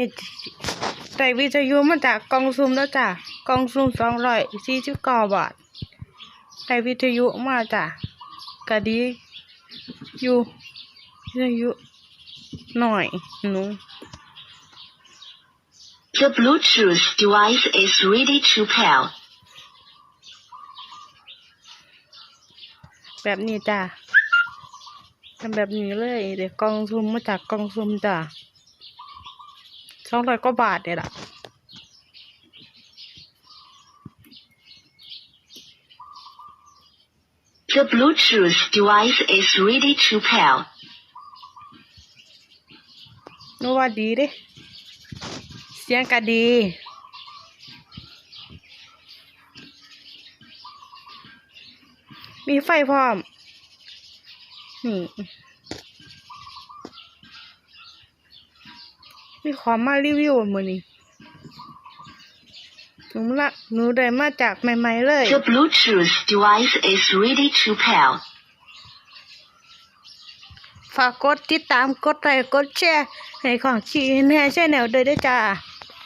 นี่ได้วิทยุมาจากกล่องซุ่มแล้วจ้ะกล่องซุ่มสองร้อยสี่สิบเก้าบาทได้วิทยุมาจ้ะก็ดีอยู่วิทยุหน่อยหนู The Bluetooth device is ready to pair. แบบนี้จ้ะทำแบบนี้เลย เดี๋ยวกล่องซุ่มมาจากกล่องซุ่มจ้ะ สองร้อยกว่าบาทเนี่ยล่ะ The Bluetooth device is ready to pair. นูว่าดีเด้เสียงก็ดีมีไฟพร้อมนี่ มีของมารีวิวมือนี้หนูละหนูได้มาจากใหม่ๆเลย The Bluetooth device is ready to pair. ฝากกดติดตามกดไลค์กดแชร์ให้ของชีแน่ใช่แนวเด้อเด้อจ้า